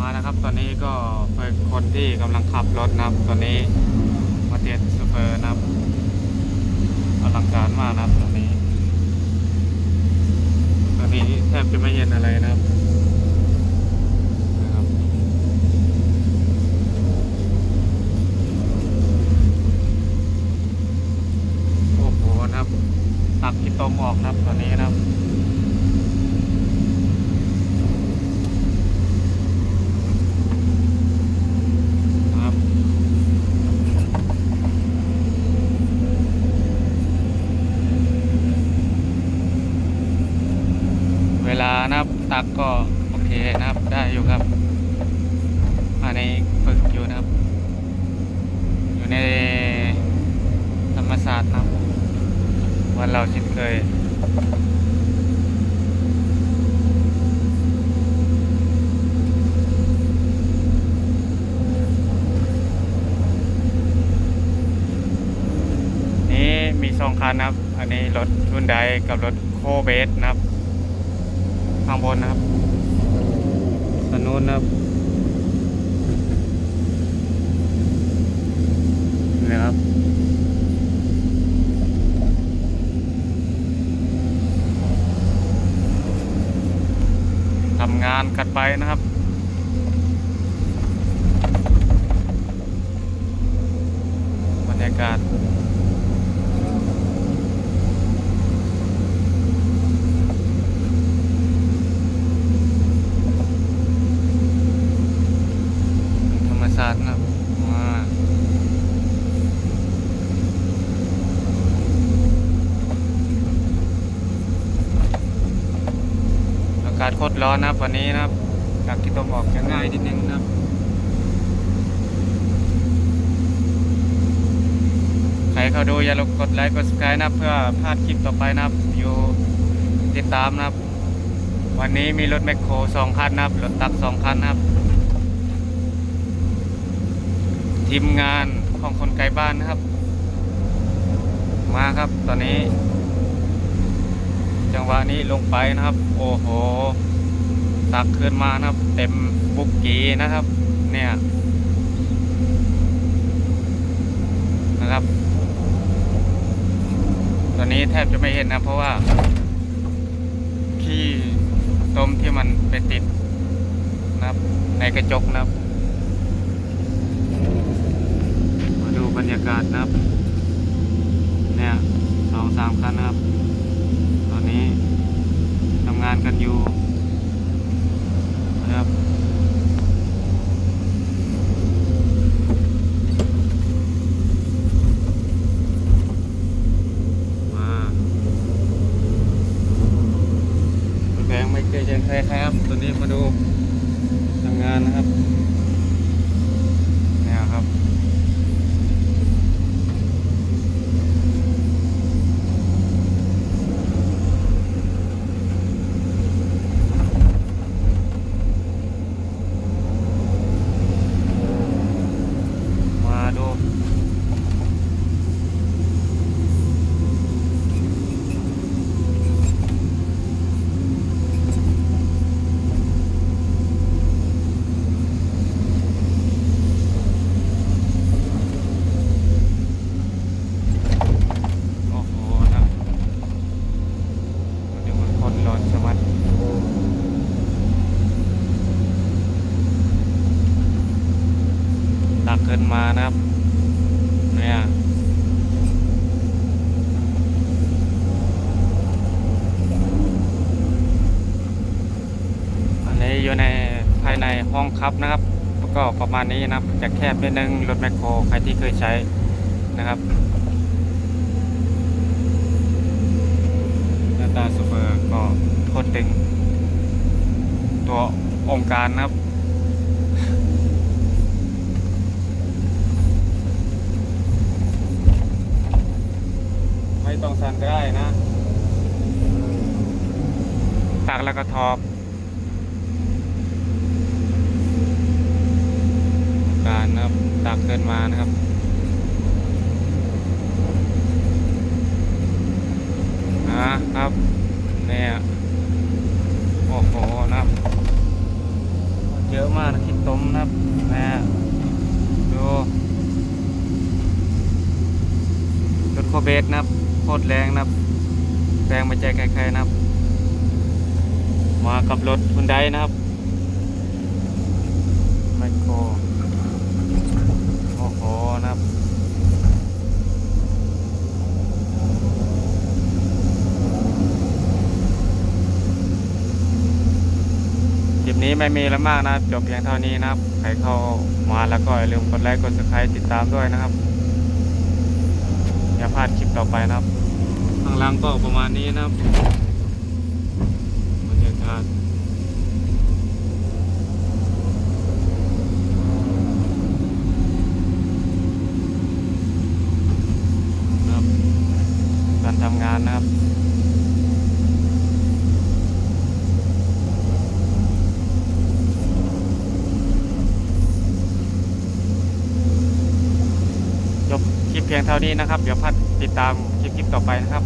มาแล้วครับ ตอนนี้ก็เป็นคนที่กำลังขับรถนะครับ ตอนนี้มาเทียนซูเปอร์นะครับอลังการมากนะครับตอนนี้ ตอนนี้แทบจะไม่เห็นอะไรนะครับโอ้โหนะครับตักขี้ตมออกนะครับตอนนี้นะครับเวลานะครับ ตักก็โอเคนะครับได้อยู่ครับอันนี้ฝึกอยู่นะครับ อยู่ในธรรมศาสตร์นะครับวันเราชินเคยนี้มีสองคันนะครับ อันนี้รถรุ่นใดกับรถโคเบสนะครับ ข้างบนนะครับสนนู้นนะครับนี่นะครับทำงานกันไปนะครับ บรรยากาศ ธรรมศาสตร์นะครับมาอากาศโคตรร้อนนะครับ วันนี้นะครับจากที่ต้มออกจะง่ายนิดนึงนะครับใครเข้าดูอย่าลืมกดไลค์กด subscribe นะเพื่อพลาดคลิปต่อไปนะครับ อยู่ติดตามนะครับ วันนี้มีรถแมคโครสองคันนะครับรถตักสองคันนะครับทีมงานของคนไกลบ้านนะครับ มาครับตอนนี้ จังหวะนี้ลงไปนะครับ โอ้โหตักขึ้นมานะครับ เต็มบุกกีนะครับ เนี่ยนะครับ ตอนนี้แทบจะไม่เห็นนะ เพราะว่าขี้ต้มที่มันไปติดนะครับ ในกระจกนะครับ มาดูบรรยากาศนะครับ เนี่ยสองสามคันนะครับานกันอยู่นะครับ มาแพงไม่เกรงใจใครครับ ตัวนี้มาดูทำงานนะครับ เนี่ยครับ มาดู โอ้โหนะมันดูมันคนร้อนสมัด ตักขึ้นมานะครับ เนี่ยอันนี้อยู่ในภายในห้องคับนะครับก็ประมาณนี้นะครับจะแคบนิดนึงรถแมคโครใครที่เคยใช้นะครับหน้าตาซูเปอร์ก็โคตรตึง ตัวองค์การนะครับ ไม่ ต้องสั่นก็ได้นะตักแล้วก็ทอบการนะครับตักเกินมานะครับนะครับเนี่ยโอ้โหนะครับ เยอะมากนะคิดต้มนะครับนะดูรถโคเบสนะครับ ตรแรงนะครับแรงมาใจใครๆนะครับ มากับรถคุณไดนะครับไมโครโอ้โหนะครับคลิปนี้ไม่มีแล้วมากนะครับ จบเพียงเท่านี้นะครับ ใครเข้ามาแล้วก็อย่าลืมกดไลค์กด subscribe ติดตามด้วยนะครับ อย่าพลาดคลิปต่อไปนะครับ ข้างล่างก็ประมาณนี้นะครับบรรยากาศนะครับการทำงานนะครับ จบคลิปเพียงเท่านี้นะครับ เดี๋ยวพัดติดตามคลิปคลิปต่อไปนะครับ